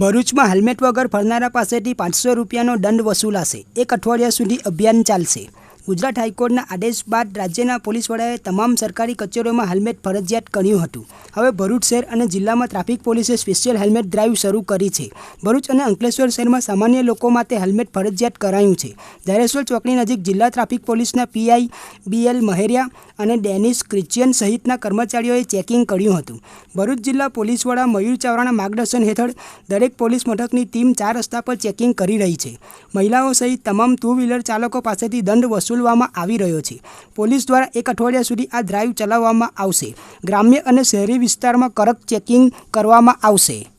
ભરૂચમાં હેલ્મેટ વગર ફરનારા પાસેથી પાંચસો રૂપિયાનો દંડ વસૂલાશે. એક અઠવાડિયા સુધી અભિયાન ચાલશે. ગુજરાત હાઈકોર્ટના આદેશ બાદ રાજ્યના પોલીસ વડાએ તમામ સરકારી કચેરીઓમાં હેલ્મેટ ફરજિયાત કર્યું હતું. હવે ભરૂચ શહેર અને જિલ્લામાં ટ્રાફિક પોલીસે સ્પેશિયલ હેલ્મેટ ડ્રાઈવ શરૂ કરી છે. ભરૂચ અને અંકલેશ્વર શહેરમાં સામાન્ય લોકો માટે હેલ્મેટ ફરજિયાત કરાયું છે. ધારેશ્વર ચોકડી નજીક જિલ્લા ટ્રાફિક પોલીસના પીઆઈ બીએલ મહેરિયા અને ડેનિસ ક્રિશ્ચિયન સહિતના કર્મચારીઓએ ચેકિંગ કર્યું હતું. ભરૂચ જિલ્લા પોલીસ વડા મયુર ચાવડાના માર્ગદર્શન હેઠળ દરેક પોલીસ મથકની ટીમ ચાર રસ્તા પર ચેકિંગ કરી રહી છે. મહિલાઓ સહિત તમામ ટુ વ્હીલર ચાલકો પાસેથી દંડ વસૂલવામાં આવી રહ્યો છે. પોલીસ દ્વારા એક અઠવાડિયા સુધી આ ડ્રાઈવ ચલાવવામાં આવશે. ગ્રામ્ય અને શહેરી વિસ્તારમાં કડક ચેકિંગ કરવામાં આવશે.